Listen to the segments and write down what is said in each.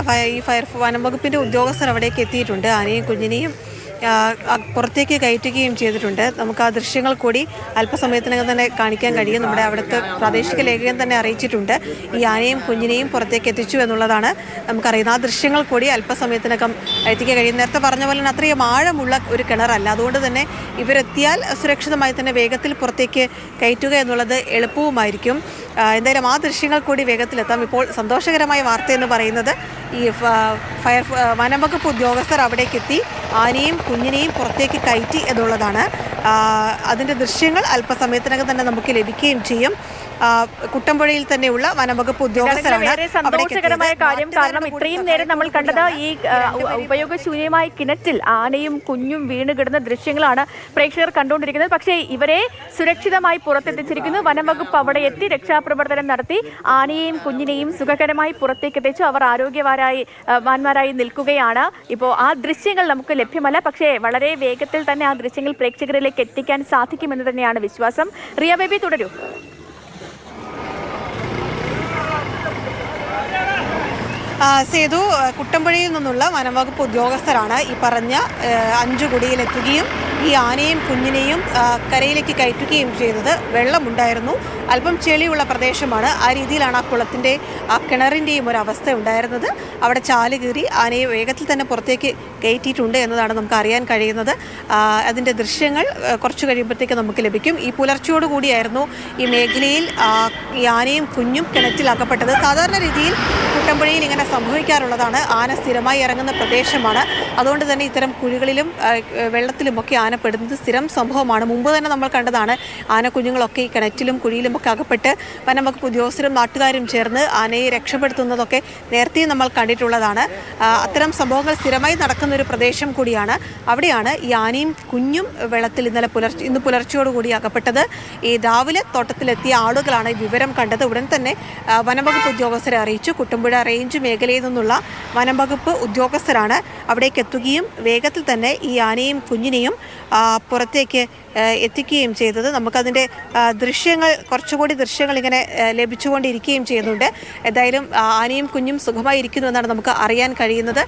ഫയ- ഈ ഫയർ വനം വകുപ്പിന്റെ ഉദ്യോഗസ്ഥർ അവിടേക്ക് എത്തിയിട്ടുണ്ട്. ആനയും കുഞ്ഞിനെയും പുറത്തേക്ക് കയറ്റുകയും ചെയ്തിട്ടുണ്ട്. നമുക്ക് ആ ദൃശ്യങ്ങൾ കൂടി അല്പസമയത്തിനകം തന്നെ കാണിക്കാൻ കഴിയും. നമ്മുടെ അവിടുത്തെ പ്രാദേശിക ലേഖകൻ തന്നെ അറിയിച്ചിട്ടുണ്ട്. ഈ ആനയും കുഞ്ഞിനെയും പുറത്തേക്ക് എത്തിച്ചു എന്നുള്ളതാണ് നമുക്കറിയുന്നത്. ആ ദൃശ്യങ്ങൾ കൂടി അല്പസമയത്തിനകം എത്തിക്കാൻ കഴിയും. നേരത്തെ പറഞ്ഞ പോലെ തന്നെ അത്രയും ആഴമുള്ള ഒരു കിണറല്ല. അതുകൊണ്ട് തന്നെ ഇവരെത്തിയാൽ സുരക്ഷിതമായി തന്നെ വേഗത്തിൽ പുറത്തേക്ക് കയറ്റുക എന്നുള്ളത് എളുപ്പവുമായിരിക്കും. എന്തായാലും ആ ദൃശ്യങ്ങൾ കൂടി വേഗത്തിലെത്താം. ഇപ്പോൾ സന്തോഷകരമായ വാർത്ത എന്ന് പറയുന്നത് ഈ ഫയർ വനംവകുപ്പ് ഉദ്യോഗസ്ഥർ അവിടേക്ക് എത്തി ആനയും കുഞ്ഞിനെയും പുറത്തേക്ക് കയറ്റി എന്നുള്ളതാണ് അതിന്റെ ദൃശ്യങ്ങൾ അല്പസമയത്തിനകം തന്നെ നമുക്ക് ലഭിക്കുകയും ചെയ്യും. കുട്ടമ്പുഴയിൽ തന്നെയുള്ള വനംവകുപ്പ് ഉദ്യോഗസ്ഥരാണ് സന്തോഷകരമായ കാര്യം കാരണം ഇത്രയും നേരം നമ്മൾ കണ്ടത് ഈ ഉപയോഗശൂന്യമായ കിണറ്റിൽ ആനയും കുഞ്ഞും വീണ് കിടന്ന ദൃശ്യങ്ങളാണ് പ്രേക്ഷകർ കണ്ടുകൊണ്ടിരിക്കുന്നത്. പക്ഷേ ഇവരെ സുരക്ഷിതമായി പുറത്തെത്തിച്ചിരിക്കുന്നു. വനംവകുപ്പ് അവിടെ എത്തി രക്ഷാപ്രവർത്തനം നടത്തി. ആനയെയും കുഞ്ഞിനെയും സുഖകരമായി പുറത്തേക്ക് എത്തിച്ചു. അവർ ആരോഗ്യവാരായി മാന്മാരായി നിൽക്കുകയാണ്. ഇപ്പോൾ ആ ദൃശ്യങ്ങൾ നമുക്ക് ലഭ്യമല്ല. പക്ഷേ വളരെ വേഗത്തിൽ തന്നെ ആ ദൃശ്യങ്ങൾ പ്രേക്ഷകരിലേക്ക് എത്തിക്കാൻ സാധിക്കുമെന്ന് തന്നെയാണ് വിശ്വാസം. റിയ ബേബി തുടരൂ. സേതു കുട്ടമ്പുഴയിൽ നിന്നുള്ള വനംവകുപ്പ് ഉദ്യോഗസ്ഥരാണ് ഈ പറഞ്ഞ അഞ്ചു കുടിയിലെത്തുകയും ഈ ആനയും കുഞ്ഞിനെയും കരയിലേക്ക് കയറ്റുകയും ചെയ്തത് വെള്ളമുണ്ടായിരുന്നു. അല്പം ചെളിയുള്ള പ്രദേശമാണ്. ആ രീതിയിലാണ് ആ കുളത്തിന്റെ ആ കിണറിന്റെയും ഒരു അവസ്ഥ ഉണ്ടായിരുന്നത്. അവിടെ ചാൽ കീറി ആനയെ വേഗത്തിൽ തന്നെ പുറത്തേക്ക് കയറ്റിയിട്ടുണ്ട് എന്നതാണ് നമുക്ക് അറിയാൻ കഴിയുന്നത്. അതിന്റെ ദൃശ്യങ്ങൾ കുറച്ച് കഴിയുമ്പോഴത്തേക്ക് നമുക്ക് ലഭിക്കും. ഈ പുലർച്ചയോടുകൂടിയായിരുന്നു ഈ മേഖലയിൽ ഈ ആനയും കുഞ്ഞും കിണറ്റിൽ അകപ്പെട്ടത്. സാധാരണ രീതിയിൽ കുട്ടമ്പുഴയിൽ ഇങ്ങനെ സംഭവിക്കാറുള്ളതാണ്. ആന സ്ഥിരമായി ഇറങ്ങുന്ന പ്രദേശമാണ്. അതുകൊണ്ട് തന്നെ ഇത്തരം കുഴികളിലും വെള്ളത്തിലുമൊക്കെ ആന പെടുന്നത് സ്ഥിരം സംഭവമാണ്. മുമ്പ് തന്നെ നമ്മൾ കണ്ടതാണ് ആന കുഞ്ഞുങ്ങളൊക്കെ ഈ കിണറ്റിലും കുഴിയിലും ഒക്കെ അകപ്പെട്ട് വനം വകുപ്പ് ഉദ്യോഗസ്ഥരും നാട്ടുകാരും ചേർന്ന് ആനയെ രക്ഷപ്പെടുത്തുന്നതൊക്കെ നേരത്തെയും നമ്മൾ കണ്ടിട്ടുള്ളതാണ്. അത്തരം സംഭവങ്ങൾ സ്ഥിരമായി നടക്കുന്ന ഒരു പ്രദേശം കൂടിയാണ്. അവിടെയാണ് ഈ ആനയും കുഞ്ഞും വെള്ളത്തിൽ ഇന്നലെ പുലർച്ചെ ഇന്ന് പുലർച്ചയോടുകൂടി അകപ്പെട്ടത്. ഈ രാവിലെ തോട്ടത്തിലെത്തിയ ആളുകളാണ് വിവരം കണ്ടത്. ഉടൻ തന്നെ വനംവകുപ്പ് ഉദ്യോഗസ്ഥരെ അറിയിച്ചു. കുട്ടമ്പുഴ റേഞ്ച് മേഖലയിൽ നിന്നുള്ള വനംവകുപ്പ് ഉദ്യോഗസ്ഥരാണ് അവിടേക്ക് എത്തുകയും വേഗത്തിൽ തന്നെ ഈ ആനയും കുഞ്ഞിനെയും പുറത്തേക്ക് എത്തിക്കുകയും ചെയ്തത്. നമുക്കതിന്റെ ദൃശ്യങ്ങൾ കുറച്ചുകൂടി ദൃശ്യങ്ങൾ ഇങ്ങനെ ലഭിച്ചുകൊണ്ടിരിക്കുകയും ചെയ്യുന്നുണ്ട്. എന്തായാലും ആനയും കുഞ്ഞും സുഖമായി ഇരിക്കുന്നു എന്നാണ് നമുക്ക് അറിയാൻ കഴിയുന്നത്.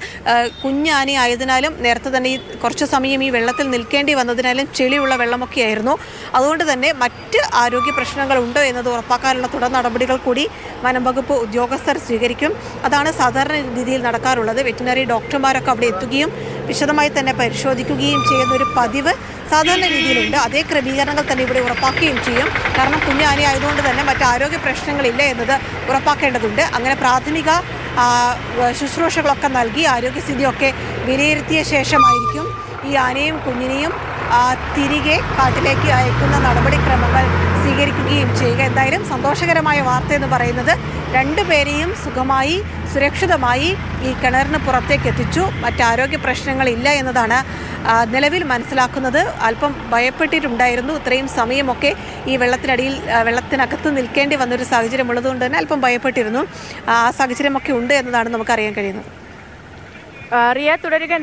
കുഞ്ഞാന ആയതിനാലും നേരത്തെ തന്നെ ഈ കുറച്ച് സമയം ഈ വെള്ളത്തിൽ നിൽക്കേണ്ടി വന്നതിനാലും ചെളിയുള്ള വെള്ളമൊക്കെ ആയിരുന്നു അതുകൊണ്ട് തന്നെ മറ്റ് ആരോഗ്യ പ്രശ്നങ്ങൾ ഉണ്ടോ എന്നത് ഉറപ്പാക്കാനുള്ള തുടർ നടപടികൾ കൂടി വനം വകുപ്പ് ഉദ്യോഗസ്ഥർ സ്വീകരിക്കും. അതാണ് സാധാരണ രീതിയിൽ നടക്കാറുള്ളത്. വെറ്റിനറി ഡോക്ടർമാരൊക്കെ അവിടെ എത്തുകയും വിശദമായി തന്നെ പരിശോധിക്കുകയും ചെയ്യുന്ന ഒരു പതിവ് സാധാരണ രീതിയിലുണ്ട്. അതേ ക്രമീകരണങ്ങൾ തന്നെ ഇവിടെ ഉറപ്പാക്കുകയും ചെയ്യും. കാരണം കുഞ്ഞാനി ആയതുകൊണ്ട് തന്നെ മറ്റ് ആരോഗ്യ പ്രശ്നങ്ങളില്ല എന്നത് ഉറപ്പാക്കേണ്ടതുണ്ട്. അങ്ങനെ പ്രാഥമിക ശുശ്രൂഷകളൊക്കെ നൽകി ആരോഗ്യസ്ഥിതിയൊക്കെ വിലയിരുത്തിയ ശേഷമായിരിക്കും ഈ ആനയും കുഞ്ഞിനെയും തിരികെ കാട്ടിലേക്ക് അയക്കുന്ന നടപടിക്രമങ്ങൾ സ്വീകരിക്കുകയും ചെയ്യുക. എന്തായാലും സന്തോഷകരമായ വാർത്ത എന്ന് പറയുന്നത് രണ്ടുപേരെയും സുഖമായി സുരക്ഷിതമായി ഈ കിണറിന് പുറത്തേക്ക് എത്തിച്ചു. മറ്റാരോഗ്യ പ്രശ്നങ്ങളില്ല എന്നതാണ് നിലവിൽ മനസ്സിലാക്കുന്നത്. അല്പം ഭയപ്പെട്ടിട്ടുണ്ടായിരുന്നു. ഇത്രയും സമയമൊക്കെ ഈ വെള്ളത്തിനടിയിൽ വെള്ളത്തിനകത്ത് നിൽക്കേണ്ടി വന്നൊരു സാഹചര്യം ഉള്ളതുകൊണ്ട് തന്നെ അല്പം ഭയപ്പെട്ടിരുന്നു. ആ സാഹചര്യമൊക്കെ ഉണ്ട് എന്നതാണ് നമുക്കറിയാൻ കഴിയുന്നത്. റിയ തുടരുക.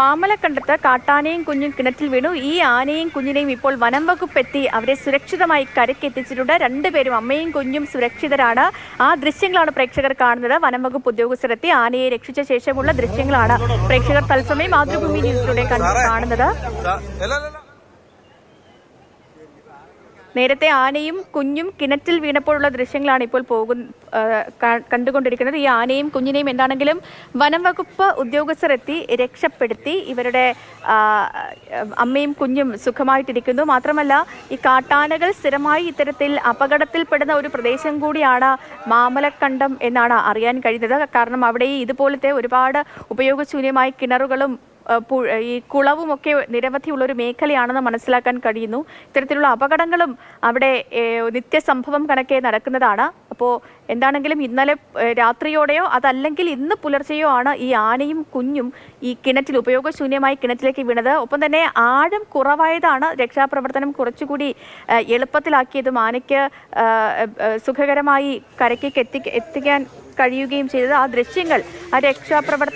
മാമലക്കണ്ടത്ത് കാട്ടാനയും കുഞ്ഞും കിണറ്റിൽ വീണു. ഈ ആനയും കുഞ്ഞിനെയും ഇപ്പോൾ വനം വകുപ്പ് എത്തി അവരെ സുരക്ഷിതമായി കരക്കെത്തിച്ചിട്ടുണ്ട് രണ്ടുപേരും അമ്മയും കുഞ്ഞും സുരക്ഷിതരാണ്. ആ ദൃശ്യങ്ങളാണ് പ്രേക്ഷകർ കാണുന്നത്. വനം വകുപ്പ് ഉദ്യോഗസ്ഥർ എത്തി ആനയെ രക്ഷിച്ച ശേഷമുള്ള ദൃശ്യങ്ങളാണ് പ്രേക്ഷകർ തത്സമയം മാതൃഭൂമി ന്യൂസിലൂടെ കാണുന്നത്. നേരത്തെ ആനയും കുഞ്ഞും കിണറ്റിൽ വീണപ്പോഴുള്ള ദൃശ്യങ്ങളാണ് ഇപ്പോൾ പോകുന്ന കണ്ടുകൊണ്ടിരിക്കുന്നത്. ഈ ആനയും കുഞ്ഞിനെയും എന്താണെങ്കിലും വനം വകുപ്പ് ഉദ്യോഗസ്ഥർ എത്തി രക്ഷപ്പെടുത്തി ഇവരുടെ അമ്മയും കുഞ്ഞും സുഖമായിട്ടിരിക്കുന്നു. മാത്രമല്ല ഈ കാട്ടാനകൾ സ്ഥിരമായി ഇത്തരത്തിൽ അപകടത്തിൽപ്പെടുന്ന ഒരു പ്രദേശം കൂടിയാണ് മാമലക്കണ്ടം എന്നാണ് അറിയാൻ കഴിയുന്നത്. കാരണം അവിടെ ഇതുപോലത്തെ ഒരുപാട് ഉപയോഗശൂന്യമായ കിണറുകളും ഈ കുളവുമൊക്കെ നിരവധിയുള്ള ഒരു മേഖലയാണെന്ന് മനസ്സിലാക്കാൻ കഴിയുന്നു. ഇത്തരത്തിലുള്ള അപകടങ്ങളും അവിടെ നിത്യസംഭവം കണക്കെ നടക്കുന്നതാണ്. അപ്പോൾ എന്താണെങ്കിലും ഇന്നലെ രാത്രിയോടെയോ അതല്ലെങ്കിൽ ഇന്ന് പുലർച്ചെയോ ആണ് ഈ ആനയും കുഞ്ഞും ഈ കിണറ്റിൽ ഉപയോഗശൂന്യമായി കിണറ്റിലേക്ക് വീണത്. ഒപ്പം തന്നെ ആഴം കുറവായതാണ് രക്ഷാപ്രവർത്തനം കുറച്ചുകൂടി എളുപ്പത്തിലാക്കിയതും ആനയ്ക്ക് സുഖകരമായി കരയ്ക്ക് എത്തി എത്തിക്കാൻ കഴിയുകയും ചെയ്തത്. ആ ദൃശ്യങ്ങൾ ആ രക്ഷാപ്രവർത്തനം